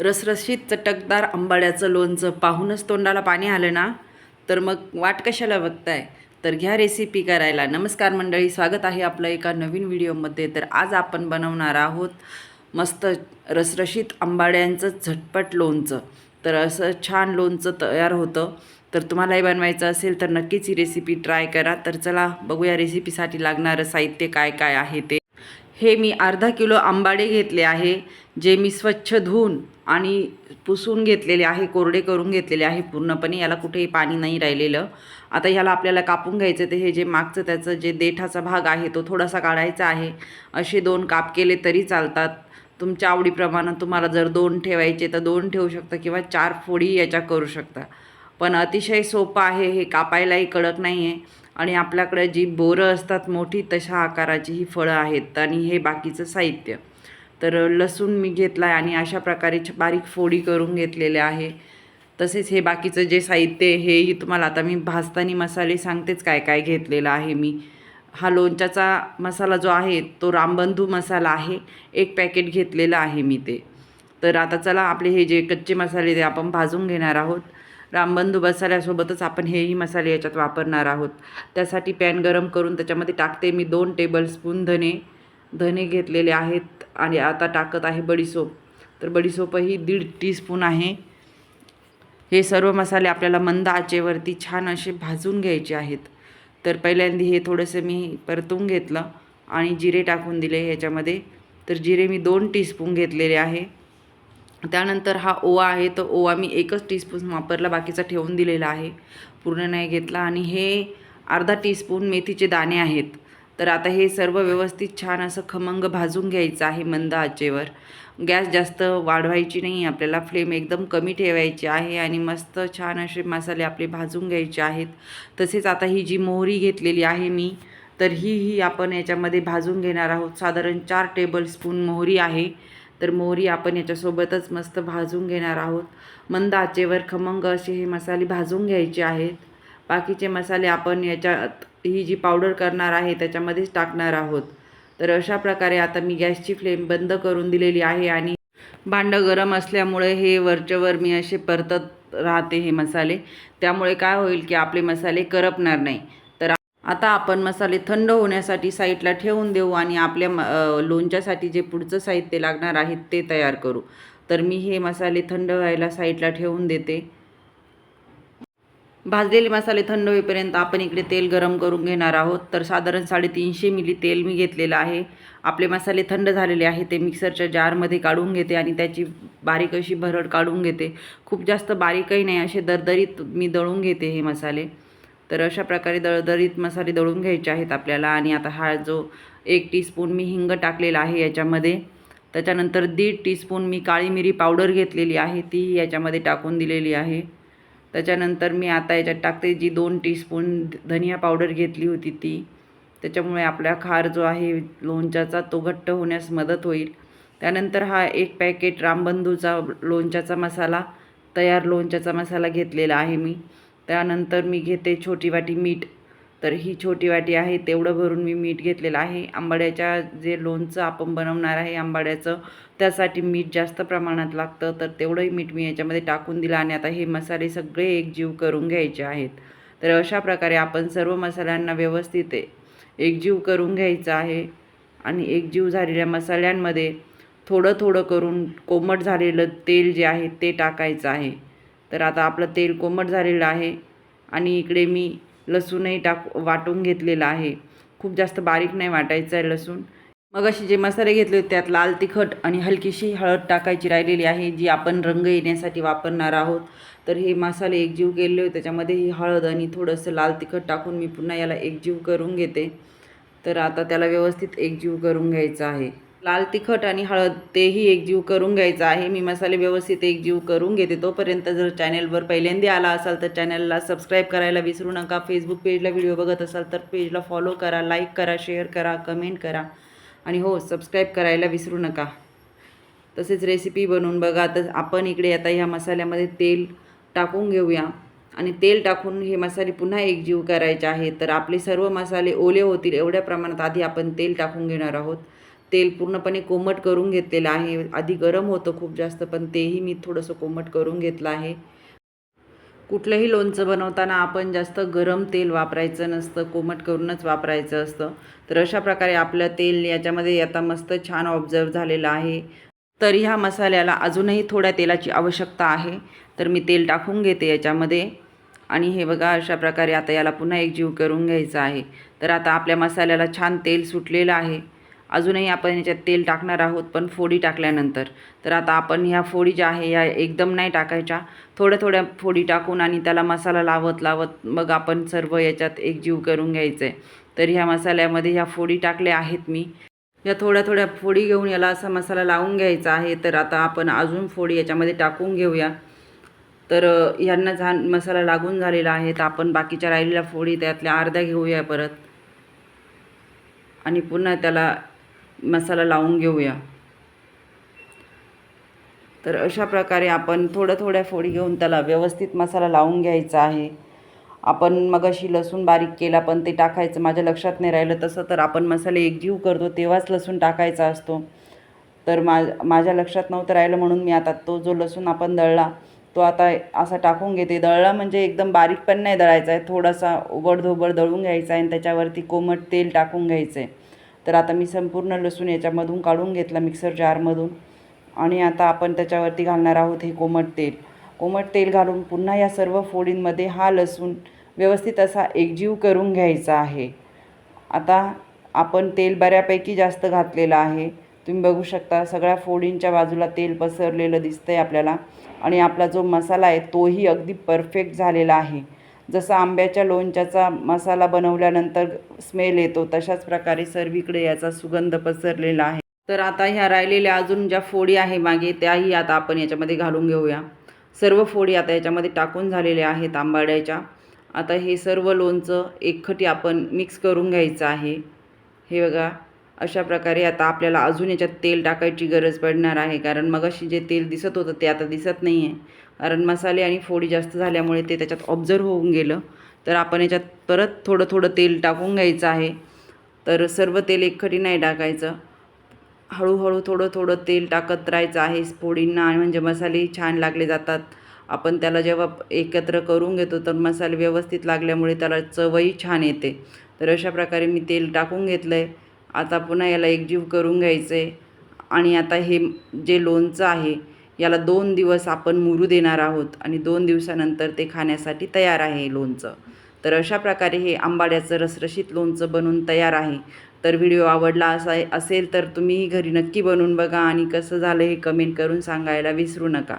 रसरशीत चटकदार आंबाड्याचं लोणचं पाहूनच तोंडाला पाणी आलं ना? तर मग वाट कशाला बघताय? तर घ्या रेसिपी करायला. नमस्कार मंडळी स्वागत आहे आपलं एका नवीन व्हिडिओमध्ये. तर आज आपण बनवणार आहोत मस्त रसरशीत आंबाड्यांचं झटपट लोणचं. तर असं छान लोणचं तयार होतं. तर तुम्हालाही बनवायचं असेल तर नक्कीच ही रेसिपी ट्राय करा. तर चला बघूया रेसिपीसाठी लागणारं साहित्य काय काय आहे ते. हे मी अर्धा किलो आंबाडे घेतले आहे जे मी स्वच्छ धुवून आणि पुसून घेतलेले आहे कोरडे करून घेतलेले आहे पूर्णपणे. याला कुठेही पाणी नाही राहिलेलं. आता ह्याला आपल्याला कापून घ्यायचं ते हे जे मागचं त्याचं जे देठाचा भाग आहे तो थोडासा काढायचा आहे. असे दोन काप केले तरी चालतात. तुमच्या आवडीप्रमाणे तुम्हाला जर दोन ठेवायचे तर दोन ठेवू शकता किंवा चार फोडी याच्या करू शकता. पण अतिशय सोपं आहे हे कापायलाही कडक नाही आहे आणि आपल्याकडे जी बोरं असतात मोठी तशा आकाराची ही फळं आहेत आणि हे बाकीचं साहित्य. तर लसूण मी घेतला आहे आणि अशा प्रकारे छ- बारीक फोडी करून घेतलेले आहे. तसेच हे बाकीचं जे साहित्य हेही तुम्हाला आता मी भाजतानी मसाले सांगतेच काय काय घेतलेलं आहे मी. हा लोणच्याचा मसाला जो आहे तो रामबंधू मसाला आहे. एक पॅकेट घेतलेलं आहे मी ते. तर आता चला आपले हे जे कच्चे मसाले ते आपण भाजून घेणार आहोत. रामबंधू मसाल्यासोबतच आपण हेही मसाले याच्यात वापरणार आहोत. त्यासाठी पॅन गरम करून त्याच्यामध्ये टाकते मी दोन टेबलस्पून धने. धने घेतलेले आहेत आणि आता टाकत आहे बडीसोप. तर बडीसोपही दीड टीस्पून आहे. हे सर्व मसाले आपल्याला मंद आचेवरती छान असे भाजून घ्यायचे आहेत. तर पहिल्यांदा हे थोडंसं मी परतून घेतलं आणि जिरे टाकून दिले ह्याच्यामध्ये. तर जिरे मी दोन टीस्पून घेतलेले आहे. त्यानंतर हा ओवा आहे तर ओवा मी एकच टीस्पून वापरला बाकीचा ठेवून दिलेला आहे. पूर्ण नाही घेतला आणि हे अर्धा टीस्पून मेथीचे दाणे आहेत. तर आता हे सर्व व्यवस्थित छान असं खमंग भाजून घ्यायचं आहे मंद आचेवर. गॅस जास्त वाढवायची नाही आपल्याला फ्लेम एकदम कमी ठेवायची आहे आणि मस्त छान असे मसाले आपले भाजून घ्यायचे आहेत. तसेच आता ही जी मोहरी घेतलेली आहे मी तर ही ही आपण याच्यामध्ये भाजून घेणार आहोत. साधारण चार टेबलस्पून मोहरी आहे. तर मोहरी आपण याच्यासोबतच मस्त भाजून घेणार आहोत. मंद आचेवर खमंग असे हे मसाले भाजून घ्यायचे आहेत. बाकीचे मसाले आपण याच्यात ही जी पावडर करणार आहे त्याच्यामध्येच टाकणार आहोत. तर अशा प्रकारे आता मी गॅसची फ्लेम बंद करून दिलेली आहे आणि भांडं गरम असल्यामुळे हे वरच्यावर मी असे परतत राहते हे मसाले. त्यामुळे काय होईल की आपले मसाले करपणार नाही. आता आपण मसाले थंड होण्यासाठी साईडला ठेवून देऊ आणि आपल्या म- लोणच्यासाठी जे पुढचं साहित्य लागणार आहे ते तयार करू. तर मी हे मसाले थंड व्हायला साईडला ठेवून देते. भाजलेले मसाले थंड होईपर्यंत आपण इकडे तेल गरम करून घेणार आहोत. तर साधारण साडेतीनशे मिली तेल मी घेतलेलं आहे. आपले मसाले थंड झालेले आहे ते मिक्सरच्या जारमध्ये काढून घेते आणि त्याची बारीक अशी भरड काढून घेते. खूप जास्त बारीकही नाही असे दरदरीत मी दळून घेते हे मसाले. तर अशा प्रकारे दळदरीत मसाले दळून घ्यायचे आहेत आपल्याला. आणि आता हा जो एक टीस्पून मी हिंग टाकलेला आहे याच्यामध्ये त्याच्यानंतर दीड टीस्पून मी काळी मिरी पावडर घेतलेली आहे तीही याच्यामध्ये टाकून दिलेली आहे. त्याच्यानंतर मी आता याच्यात टाकते जी दोन टीस्पून धनिया पावडर घेतली होती ती. त्याच्यामुळे आपला खार जो आहे लोणच्याचा तो घट्ट होण्यास मदत होईल. त्यानंतर हा एक पॅकेट रामबंधूचा लोणच्याचा मसाला तयार लोणच्याचा मसाला घेतलेला आहे मी. त्यानंतर मी घेते छोटी वाटी मीठ. तर ही छोटी वाटी आहे तेवढं भरून मी मीठ घेतलेलं आहे. आंबाड्याच्या जे लोणचं आपण बनवणार आहे आंबाड्याचं त्यासाठी मीठ जास्त प्रमाणात लागतं. तर तेवढंही मीठ मी याच्यामध्ये टाकून दिलं आणि आता हे मसाले सगळे एकजीव करून घ्यायचे आहेत. तर अशा प्रकारे आपण सर्व मसाल्यांना व्यवस्थित एकजीव करून घ्यायचं आहे आणि एकजीव झालेल्या मसाल्यांमध्ये थोडं थोडं करून कोमट झालेलं तेल जे आहे ते टाकायचं आहे. तर आता आपलं तेल कोमट झालेलं आहे आणि इकडे मी लसूणही टाक वाटून घेतलेलं आहे. खूप जास्त बारीक नाही वाटायचं आहे लसूण. मग असे जे मसाले घेतले होते त्यात लाल तिखट आणि हलकीशी हळद टाकायची राहिलेली आहे जी आपण रंग येण्यासाठी वापरणार आहोत. तर हे मसाले एकजीव केले होते त्याच्यामध्ये ही हळद आणि थोडंसं लाल तिखट टाकून मी पुन्हा याला एकजीव करून घेते. तर आता त्याला व्यवस्थित एकजीव करून घ्यायचं आहे. लाल तिखट आणि हळद तेही एकजीव करून घ्यायचं आहे. मी मसाले व्यवस्थित एकजीव करून घेते. तोपर्यंत जर चॅनलवर पहिल्यांदा आला असाल तर चॅनलला सबस्क्राईब करायला विसरू नका. फेसबुक पेजला व्हिडिओ बघत असाल तर पेजला फॉलो करा लाईक करा शेअर करा कमेंट करा. आणि हो सबस्क्राईब करायला विसरू नका. तसेच रेसिपी बनवून बघा. तर आपण इकडे आता ह्या मसाल्यामध्ये तेल टाकून घेऊया. आणि तेल टाकून हे मसाले पुन्हा एकजीव करायचे आहे. तर आपले सर्व मसाले ओले होतील. एवढ्या प्रमाणात आधी आपण तेल टाकून घेणार आहोत. तेल पूर्णपणे कोमट करून घेतलेलं आहे. आधी गरम होतं खूप जास्त पण तेही मी थोडंसं कोमट करून घेतलं आहे. कुठलंही लोणचं बनवताना आपण जास्त गरम तेल वापरायचं नसतं कोमट करूनच वापरायचं असतं. तर अशा प्रकारे आपलं तेल याच्यामध्ये आता मस्त छान ऑब्झर्व झालेलं आहे. तर ह्या मसाल्याला अजूनही थोड्या तेलाची आवश्यकता आहे. तर मी तेल टाकून घेते याच्यामध्ये. आणि हे बघा अशा प्रकारे आता याला पुन्हा एकजीव करून घ्यायचं आहे. तर आता आपल्या मसाल्याला छान तेल सुटलेलं आहे. अजूनही आपण याच्यात तेल टाकणार आहोत पण फोडी टाकल्यानंतर. तर आता आपण ह्या फोडी ज्या आहे या एकदम नाही टाकायच्या. थोड्या थोड्या फोडी टाकून आणि त्याला मसाला लावत लावत मग आपण सर्व याच्यात एकजीव करून घ्यायचं. आहे तर ह्या मसाल्यामध्ये ह्या फोडी टाकल्या आहेत मी. या थोड्या थोड्या फोडी घेऊन याला असा मसाला लावून घ्यायचा आहे. तर आता आपण अजून फोडी याच्यामध्ये टाकून घेऊया. तर यांना ह्यांना छान मसाला लागून झालेला आहे. तर आपण बाकीच्या राहिलेल्या फोडी त्यातल्या अर्ध्या घेऊया परत. आणि पुन्हा त्याला मसाला लावून घेऊया. तर अशा प्रकारे आपण थोड्या थोड्या फोडी घेऊन त्याला व्यवस्थित मसाला लावून घ्यायचा आहे. आपण मग अशी लसूण बारीक केला पण ते टाकायचं माझ्या लक्षात नाही राहिलं. तसं तर आपण मसाले एकजीव करतो तेव्हाच लसूण टाकायचा असतो. तर मा माझ्या लक्षात नव्हतं राहिलं म्हणून मी आता तो जो लसूण आपण दळला तो आता असा टाकून घेते. दळला म्हणजे एकदम बारीक पण नाही दळायचा आहे थोडासा उबडधोबड दळून घ्यायचा आहे आणि त्याच्यावरती कोमट तेल टाकून घ्यायचं आहे तर आता मी संपूर्ण लसूण याच्यामधून काढून घेतला मिक्सर जारमधून. आणि आता आपण त्याच्यावरती घालणार आहोत हे कोमट तेल. कोमट तेल घालून पुन्हा या सर्व फोडींमध्ये हा लसूण व्यवस्थित असा एकजीव करून घ्यायचा आहे. आता आपण तेल बऱ्यापैकी जास्त घातलेलं आहे. तुम्ही बघू शकता सगळ्या फोडींच्या बाजूला तेल पसरलेलं दिसतंय आपल्याला. आणि आपला जो मसाला आहे तोही अगदी परफेक्ट झालेला आहे. जसा आंब्याच्या लोणच्याचा मसाला बनवल्यानंतर स्मेल येतो तशाच प्रकारे सर्वीकडे याचा सुगंध पसरलेला आहे. तर आता ह्या राहिलेल्या अजून ज्या फोडी आहे मागे त्याही आता आपण याच्यामध्ये घालून घेऊया. सर्व फोडी आता याच्यामध्ये टाकून झालेल्या आहेत आंबाड्याच्या. आता हे सर्व लोणचं एकखटी आपण मिक्स करून घ्यायचं आहे. हे बघा. अशा प्रकारे आता आपल्याला अजून याच्यात तेल टाकायची गरज पडणार आहे. कारण मगाशी जे तेल दिसत होतं ते आता दिसत नाही आहे कारण मसाले आणि फोडी जास्त झाल्यामुळे ते त्याच्यात ऑब्झर्व होऊन गेलं. तर आपण याच्यात परत थोडं थोडं तेल टाकून घ्यायचं आहे. तर सर्व तेल एकखटी नाही टाकायचं. हळूहळू थोडं थोडं तेल टाकत राहायचं आहे फोडींना. आणि म्हणजे मसाले छान लागले जातात. आपण त्याला जेव्हा एकत्र करून घेतो तर मसाले व्यवस्थित लागल्यामुळे त्याला चवही छान येते. तर अशा प्रकारे मी तेल टाकून घेतलं आहे आता पुन्हा याला एकजीव करून घ्यायचं आहे आणि आता हे जे लोणचं आहे याला दोन दिवस आपण मुरू देणार आहोत आणि दोन दिवसानंतर ते खाण्यासाठी तयार आहे लोणचं. तर अशा प्रकारे हे आंबाड्याचं रसरशीत लोणचं बनवून तयार आहे. तर व्हिडिओ आवडला असा असेल तर तुम्हीही घरी नक्की बनवून बघा आणि कसं झालं हे कमेंट करून सांगायला विसरू नका.